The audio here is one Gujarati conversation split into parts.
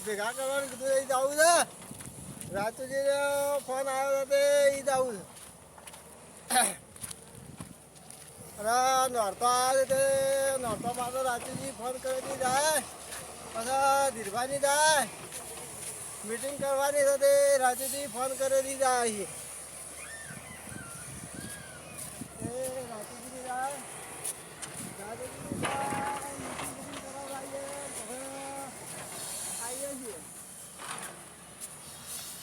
ભેગા કરવાનું કીધું, એ જવું છે રાયચોજી ને ફોન આવ્યો હતો તે એ જવું છે અરે નોરતો આવે તે નોરતો પાછો રાયચોજી ફોન કરી જાય. પછી ધીરભાની જાય મીટિંગ કરવાની હતી રાયચોજી ફોન કરી જાય એ રાયચોજી જાય રાયચોજી જાય મીટિંગ કરવા આવીએ પછી આવીએ છીએ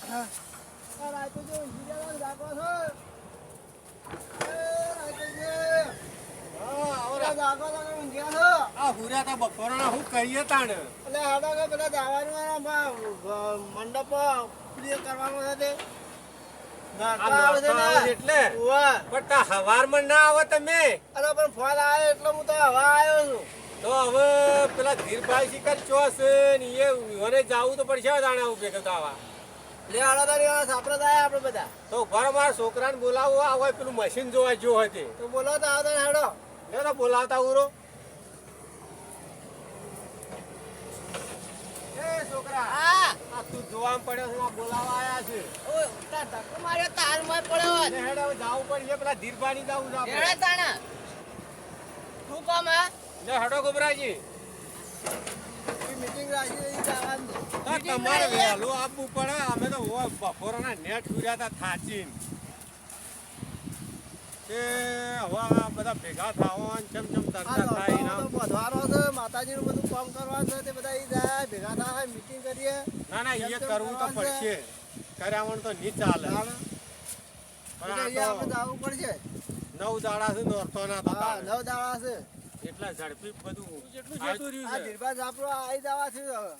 હા આ રાયચોજી ઊંઘી જવાનું જાગો છો એ રાયચોજી ઓલા જાગો છો કે ઊંઘ્યા છો આ હુર્યા તા બપોરના હું કરીએ તાણ. એટલે હાડો કે પેલા જવાનું મંડપ પ્રિય કરવાનું છે આવે? એટલે? પણ તા હવારમાં ના આવો તમે. અરે પણ ફોન આવ્યો એટલે હું તો હવા આવ્યો છું. તો હવે પેલા ધીરભાઈ શિખર ચોસ ને એ મને જાવું તો પડશે હવે તાણે આવું ભેગા લે હાડો તારી વાત સાપડે થાય આપણે બધા. તો ઘર મારા છોકરાને બોલાવો. આ હોય પેલું મશીન જોવા જો હતી તો. બોલાવતા આવતા હાડો. લે બોલાવતા ઉરો એ છોકરા હા. આ તું જોવામાં પડ્યો છે આ બોલાવા આયા છે. ઓય ઉતા ધક્કો માર્યો તાર મોય પડ્યો હોત. લે હવે જાવું પડશે પેલા ધીરભાઈ જાવું છે હેડે તાણા. શું કામ હે? લે હેડો ગોબરાજી. મીટિંગ રાખી જવાનું તમારે વહેલું આપવું પડે અમે તો બપોરના નેટ કર્યા હતા થાચીને. તે હવે બધા ભેગા થવા ચમ ચમ આ થાય નોરતો તો છે માતાજીનું બધું કામ કરવા છે તે બધા જાય ભેગા થાય મીટિંગ કરીએ. ના ના એ કરવું તો પડશે. કર્યાવણ તો નહીં ચાલે. પણ આ અહીંયા તો આપણે જવું પડશે. નવ દાડા છે નોરતો ના હા થતા નવ દાડા છે. એટલા ઝડપી બધું જેટલું આ જતું રહ્યું છે. ધીરબાજ આપણો આવી જવા છે હવે.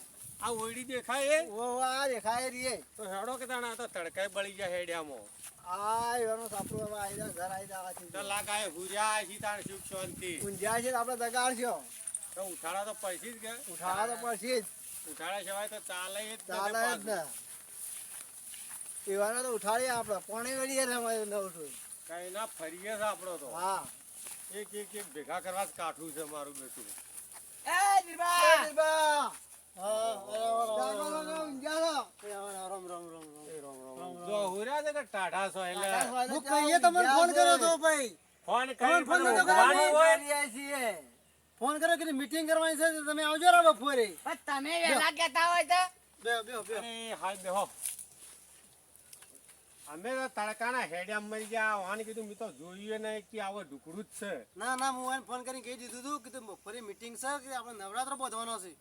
આ ઓયડી દેખાય એ? ઓ આ દેખાય રીએ. તો હેડો કે તાણા તો તડકાય બળી જાય હેડિયામાં. આ એવાનો સાપડો હવે ઘર તો લાગાય હુર્યા છે તાણ સુખ શાંતિ. ઊંઝ્યા છે તો દગાડ દગાડશો તો ઉઠાડા તો પૈસી જ ઉઠાવા તો પડશે જ. ઉઠાડા સિવાય તો ચાલે જ ચાલે જ ને. એવાને તો ઉઠાડીએ આપણે. પોણી વળીએ ને અમારે ન ઉઠવું. કઈ ના ફરીએ છે આપણો તો. હા. એક એક એક ભેગા કરવા જ કાઠું છે મારું બેટું. એ દીરબા ફોન કરી કે મીટિંગ કરવાની છે તમે આવજો બપોરે તમે વેલા કેતા હોય તો અમે તો તડકાના હેડિયા મરી ગયા વાન કીધું મેં તો જોયું નહીં કે આવો ઢુકડું જ છે ના ના હું ફોન કરીને કહી દીધું હતું કે બપોરે મીટિંગ છે કે આપણે નવરાત્ર બોધવાનો છે.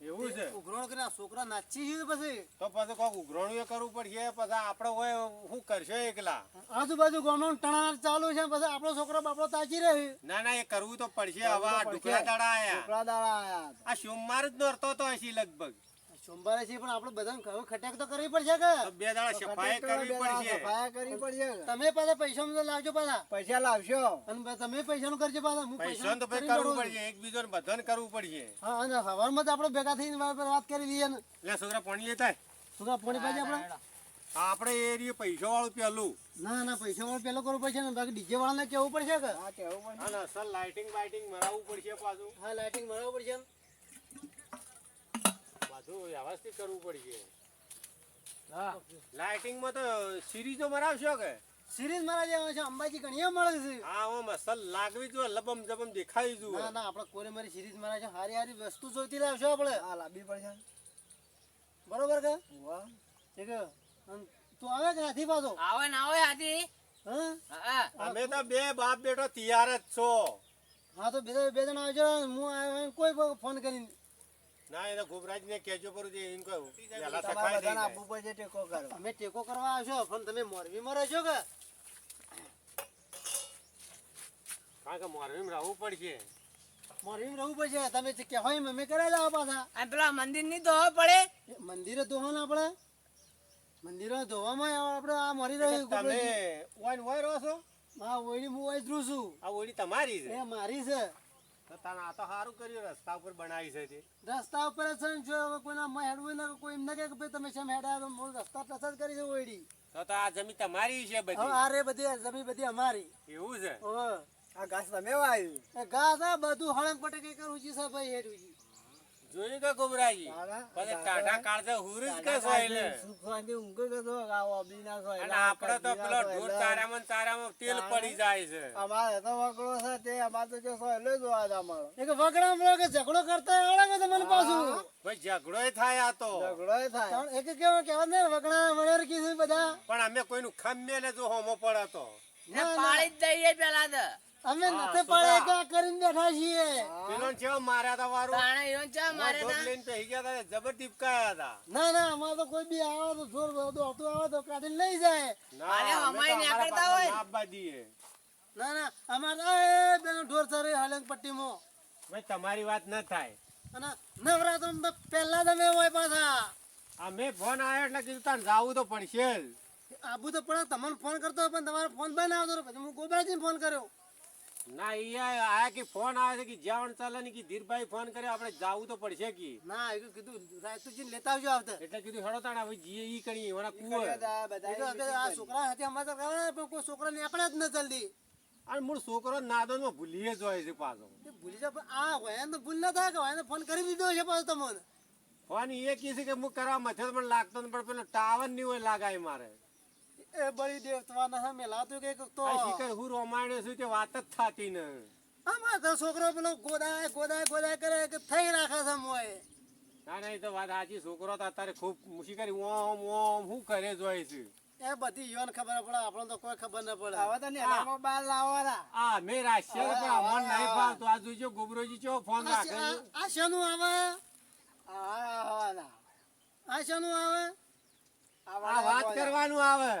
એવું છે? ઉઘરણ કરી છોકરા નાચી છે પછી? તો પછી કોક ઉઘરાણું કરવું પડશે પછી આપણે હોય શું કરશે એકલા? આજુબાજુ ગામમાં ટણા ચાલુ છે પછી આપણો છોકરો બાપડો તાચી રહે. ના ના એ કરવું તો પડશે હવે આ ઢુકડા દાડા આયા. છોકરા દાડા આયા. આ સોમવાર જ નરતો તો હશે લગભગ. સોમવારે છે પણ આપણે બધાને કહું ખટાક તો કરવી પડશે કે? બે દાડા સફાઈ કરવી પડશે. સફાઈ કરવી પડશે. તમે પાછા પૈસા મને લાવજો પાછા. પૈસા લાવશો. અને તમે પૈસા નું કરજો પાછા હું પૈસા તો ભાઈ કરવું કરું. પડશે એકબીજાને બધાને કરવું પડશે. હા અને હવારમાં જ આપણે ભેગા થઈને વાત વાત કરી લઈએ ને. એટલે છોકરા પાણી લેતા છોકરા પાણી પાછી આપણે. આપણે એ રીતે પૈસા વાળું પેલું. ના ના પૈસા વાળું પેલું કરવું પડશે ને બાકી ડીજે વાળાને કેવું પડશે કે? હા કેવું પડશે? અને અસલ લાઇટિંગ બાઇટિંગ મરાવવું પડશે પાછું. હા લાઇટિંગ મરાવવું પડશે ને? બધું વ્યવસ્થિત કરવું પડશે હા. લાઇટિંગમાં તો સિરીઝો મરાવશો કે? સિરીઝ મારા જેવા છે અંબાજી ઘણી મળે છે. હા ઓમ મસલ લાગવી જો લબમ જબમ દેખાઈ જુઓ ના ના આપણે કોરે મારી સિરીઝ મારા છે હારી હારી વસ્તુ જોઈતી લાવશો આપણે. હા લાવવી પડશે બરોબર કે? વાહ. ઠીક કે તું આવે કે નથી પાછો? આવે ના આવે આથી હા? હા. અમે તો બે બાપ બેટો તૈયાર જ છો. હા તો બે બે જણા આવજો હું કોઈ ફોન કરીને ના એ તો ગોબરાજ ને કેજો પર જે એમ કહ્યું પેલા સફાઈ થઈ જાય. આપવું પડશે ટેકો કરવા. અમે ટેકો કરવા આવશો પણ તમે મોરબીમાં રહેશો કે? કારણ કે મોરબીમાં રહેવું પડશે. મોરબીમાં રહેવું પડશે? તમે જે કહેવાય એમ અમે કરાવી લાવો પાછા. આ પેલા મંદિરની ધોવા પડે મંદિરે મંદિરે ધોવાના પડે? મંદિરે ધોવામાં આપણે આ મરી રહ્યું તમે ઓન હોય રહો છો? હા ઓયડી હું ઓય ધ્રુવ છું. આ ઓડી તમારી છે. એ મારી છે. તો તને આ તો સારું કર્યું રસ્તા ઉપર બનાવી છે તે. રસ્તા ઉપર છે ને જો હવે કોઈના માં હેડવું ને કોઈ એમ ના કે ભાઈ તમે શેમ હેડ્યા તો રસ્તા ટચ કરી છે ઓયડી. તો તો આ જમીન તમારી છે બધી. આ રે બધી જમીન બધી અમારી. એવું છે? ઓહ આ ઘાસ તમે વાવ્યું ઘાસ આ બધું હળંગ પટે કરું છે ભાઈ હેઠું જોયું કે ગોબરાજી? પછી ટાઢા કાળજા હુર જ કે સોયલે? અને આપણે તો પેલો ઢોર ચારામાં ચારામાં તેલ પડી જાય છે. અમારે તો વગડો છે તે અમારે તો સો સોયલો જો જ અમારો. એક વગડા મળો કે ઝઘડો કરતા આવડે કે તમને પાછું? ભાઈ ઝઘડોય થાય આ તો. ઝઘડો થાય. એક કેવા કેવા ને વગડા વળેર કીધું બધા. પણ અમે કોઈનું ખમે ને જો હોમો પડે તો. ને પાડી જ દઈએ પેલા તો. અમે નથી પડે કે કરીને બેઠા છીએ? પેલો ને ચેવો માર્યા તા વારો. તાણે ઈવન ચા માર્યા તા. લઈને પેહી ગયા તા જબર ટીપકાયા હતા ના ના અમાર તો કોઈ બી આવો તો જોર દોડતું આવે તો કાઢી લઈ જાય. ના, અરે, અમે અમાય તો કરતા હોય. ના આપવા દઈએ. ના ના અમારે બેનો ઢોર સરે હલંગ પટ્ટીમાં. ભાઈ તમારી વાત ન થાય. અને નવરાત્રમાં તો પહેલા તમે હોય પાછા. અમે ફોન આવ્યો એટલે કીધું તાન જાવું તો પડશે આબુ તો પણ તમને ફોન કરતો પણ તમારો ફોન બંધ આવતો પછી હું ગોબરાજીને ફોન કર્યો. ના ઈ આયા કે ફોન આવે છે કે જ્યાં ચાલે ને કે ધીરભાઈ ફોન કર્યો આપણે જાવું તો પડશે કે. ના એ કીધું રાયતુજીને લેતા આવજો આવતે. એટલે કીધું હેડો તાણ હવે જીએ ઈ કરી એવાના કુંવર. એ તો હવે આ છોકરા સાથે અમારે તો પણ કોઈ છોકરા ને આપણે જ ન જલ્દી અને મૂળ છોકરો નાદોનમાં ભૂલીએ જ હોય છે પાછો. ભૂલી જાય આ હોય તો ભૂલ ના થાય કે હોય ફોન કરી દીધો છે પાછો તમને. ફોન એ કહે છે કે હું કરવા મથે પણ લાગતો પણ પેલો ટાવરની હોય લાગાય મારે. એ બળી દેવતવાના સામે લાતું કે તો. હું રોમાયણ છું તે વાત જ થતી ને આમાં તો છોકરો પેલો ગોદાય ગોદાય ગોદાય કરે કે થઈ રાખે છે મોય ના ના એ તો વાત સાચી. છોકરો તો અત્યારે ખૂબ કરી ઓમ ઓમ શું કરે જોઈ છે. એ બધી યોન ખબર પડે આપણને તો કોઈ ખબર ન પડે. હવે તો નેલામાં બાર લાવવાના. આ મેં રાશિ પણ અમન નહીં ફાવતું. આ જોઈજો ગોબરોજી ચો ફોન રાખે. આ- શાનું આવે? આ શાનું આવે? આ વાત કરવાનું આવે.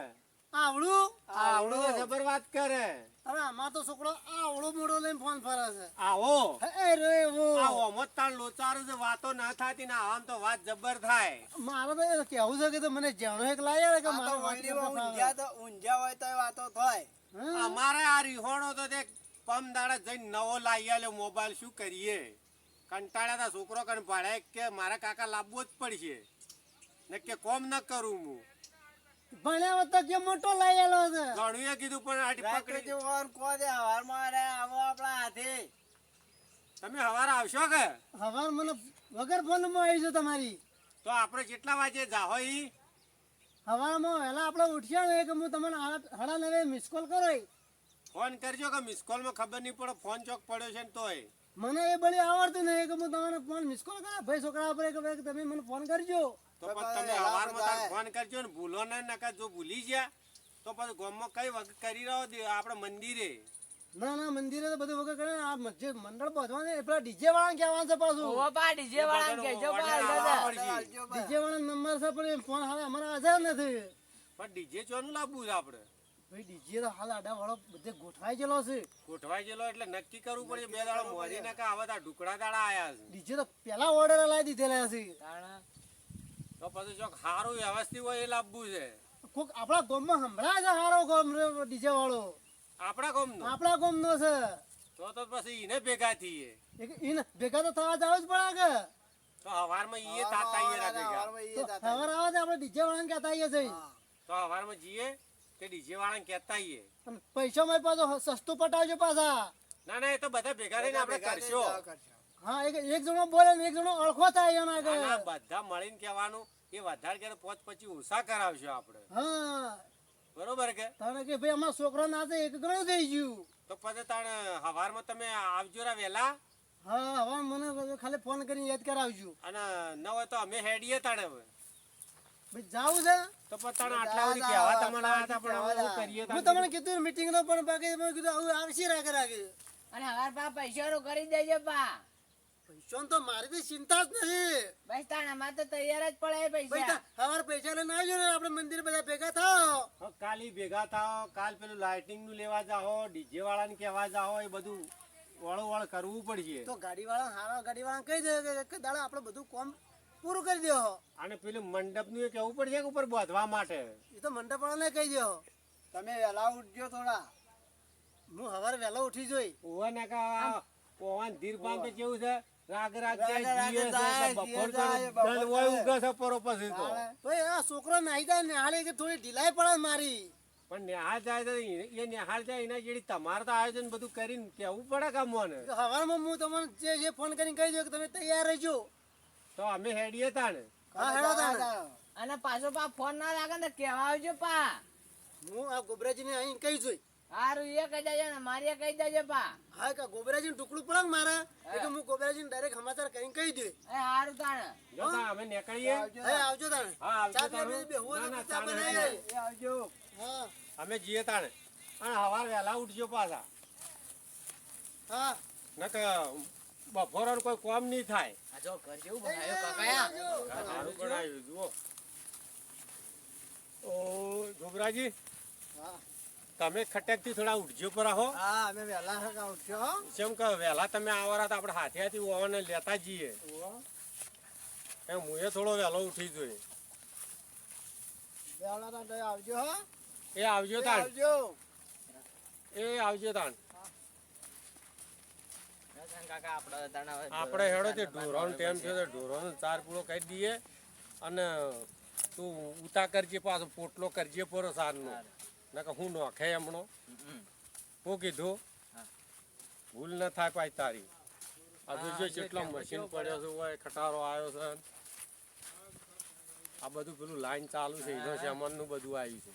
આવડું? આવડું ખબર જબર વાત કરે. હવે આમાં તો છોકરો આવડો મોડો લઈને ફોન ફરે છે. આવો. હે એવો આ ઓમત તાણ લોચારો વાતો ના થતી ને આમ તો વાત જબર થાય. મારે તો કેવું છે કે તો મને જાણો એક લાયા કે મારે વાત કરતા ફાવે. હે? અમારે આ રીહોણો તો તે પમ દાડે જઈને નવો લાવી આલ્યો મોબાઈલ શું કરીએ? કંટાળ્યા તા છોકરો કણ પાડે કે મારા કાકા લાવવો જ પડશે. ને કે કોમ ન કરું હું. ભણ્યા તો કે મોટો લાયેલો છે ઘણું કીધું પણ આટી પકડી. તમે હવાર આવશો કે? હવાર મને વગર ફોનમાં આવી છે તમારી. તો આપણે કેટલા વાગે જાહો ઈ? હવારમાં વહેલા આપણે ઉઠ્યા ને કે હું તમને હડા નવે મિસ કોલ કરો ફોન કરજો કે મિસ કોલમાં ખબર નહીં પડે ફોન ચોક પડ્યો છે ને તોય. મને એ બળી આવડતું નહીં કે હું તમને ફોન મિસ કોલ કરા ભાઈ છોકરા પર કે તમે મને ફોન કરજો. તો પછી તમે હવારમાં તાર ફોન કરજો ને ભૂલો ને નકા જો ભૂલી ગયા તો પછી ગામમાં કઈ વખત કરી રહ્યો દે? આપણે મંદિરે. ના ના મંદિરે તો બધું વગર કરે આ મસ્જિદ મંડળ બાંધવાનું ને પેલા ડીજે વાળા કહેવાનું છે પાછું. ઓ પા ડીજે વાળા કહેજો પા. ડીજે વાળા નંબર છે પણ ફોન હાલ. અમારા હાજર નથી. પણ ડીજે ચોનું લાવવું છે આપણે ભાઈ ડીજે તો હાલ આડા વાળો બધે ગોઠવાઈ ગયેલો છે. ગોઠવાઈ ગયેલો એટલે નક્કી કરવું પડે બે દાડા મોરી નાખા હવે તો ઢુકડા દાડા આયા છે. ડીજે તો પેલા ઓર્ડર લાવી દીધેલા છે. તો પછી જો સારું વ્યવસ્થિત હોય એ લાવવું છે. કોક આપણા ગામમાં સંભળાય છે હારો ગામ ડીજે વાળો આપણા ગામનો? આપણા ગામનો છે. તો તો પછી એને ભેગા થઈએ. એક ઈને ભેગા તો થવા જાવ જ પડે કે તો હવારમાં ઈએ તાતા ઈએ ના ઈએ તાતા હવાર આવે આપણે ડીજે વાળાને કહેતા આવીએ છે તો હવારમાં જઈએ. તે ડીજે વાળાને કહેતા આઈએ. પૈસા માં પાછો સસ્તું પટાવજો પાછા. ના ના એ તો બધા ભેગા થઈને આપણે કરશો. હા એક એક જણો બોલે ને એક જણો ઓળખો થાય એના આગળ ના, બધા મળીને કહેવાનું એ વધારે કે પોચ પછી ઓછા કરાવશો આપણે. હા. બરોબર કે? તારે કે ભાઈ અમારા છોકરા ના એક ગણું થઈ ગયું. તો પછી તાણે હવારમાં તમે આવજો રા વેલા હા હવે મને ખાલી ફોન કરીને યાદ કરાવજો. અને ન હોય તો અમે હેડીએ તાણે હવે. જાવું છે? તો પછી આટલા સુધી કહેવા તમને હતા પણ હવે શું કરીએ હું તમને કીધું મીટિંગ નો પણ બાકી મેં કીધું આવું આવશે રાખે રાખે અને હવાર પા પૈસા રો કરી દેજો પા પૈસા તો મારી તો ચિંતા જ નથી. બસ તાણ અમાર તો તૈયાર જ પડે પૈસા. હવાર પૈસા લઈને આવજો ને આપણે મંદિર બધા ભેગા થાવ કાલી ભેગા થાઓ કાલ પેલું લાઇટિંગનું લેવા જાઓ ડીજે વાળાને કહેવા જાઓ એ બધું વળો વળ કરવું પડશે. તો ગાડી વાળા હારા ગાડી વાળા કહી દે કે એક દાડા આપણે બધું કામ પૂરું કરી દો. અને પેલું મંડપનું એ કહેવું પડશે ઉપર બાંધવા માટે? એ તો મંડપ વાળાને કહી દો. તમે વહેલા ઉઠજો થોડા. હું હવારે વહેલા ઉઠી જોઈ. ઓવા નાકા ઓવાન ધીર પાન કેવું છે? રાગ રાગ જાય જીએ છે, જાય, બપોર જીએ તો જાય, દલ હોય બપોર છે પરો પછી તો. ભાઈ આ છોકરો નાઈ જાય ને હાલે કે થોડી ઢીલાઈ પડે મારી. પણ નિહાળ જાય તો એ- નિહાળ જાય એના જેડી તમારે તો આયોજન બધું કરીને કેવું પડે કામોને હવારમાં હું તમને જે ફોન કરીને કહી દઉં કે તમે તૈયાર રહેજો. તો અમે હેડીએ તાણે. હા હેડો તાણે. અને પાછો પા ફોન ના લાગે ને કેવા આવજો પા. હું આ ગોબરાજીને અહીં કહી જોઈ. હારું એ કહી દેજે ને મારી કહી દેજે પા. હા કે ગોબરાજીને ટુકડું પડે ને મારે એટલે હું ગોબરાજીને ડાયરેક્ટ સમાચાર કરીને કહી દે. એ હારું તાણે. જો તા અમે નીકળીએ. હે આવજો. તાણે. હા આવજો તાણે. પીવા બેહવું ના, ના, ચા તાણે એ આવજો. હા. અમે જીએ તાણે. અને હવાર વહેલા ઉઠજો પાછા. હા. નક બપોરનું કોઈ કોમ નહીં થાય. આ જો ઘર જેવું બનાવ્યું કાકાયા. સારું બનાવ્યું જુઓ. ઓ જોગરાજી હા. તમે ખટેકથી થોડા ઉઠજો પર આવો. હા અમે વહેલા હકા ઉઠ્યો. હો જેમ કે વહેલા તમે આવરા તો આપણે હાથે હાથી ઓવાને લેતા જઈએ. એમ હું થોડો વહેલો ઉઠી જોઈએ વહેલા તો આવજો હો. એ આવજો તાણ. આવજો. એ આવજો તાણ. કાકા આપણે આપણે હેડો તે ઢોરોનો ટેમ થયો તો ઢોરોનો ચાર પૂળો કરી દઈએ અને તું ઉતા કરજે પાછો પોટલો કરજે પરો સારનો નકર હું નોખે હમણો. હું કીધું ભૂલ ન થાય પાછી તારી. આ જો કેટલો મશીન પડ્યો છે હોય ખટારો આવ્યો છે. આ બધું પેલું લાઈન ચાલુ છે એનો સામાનનું બધું આવ્યું છે.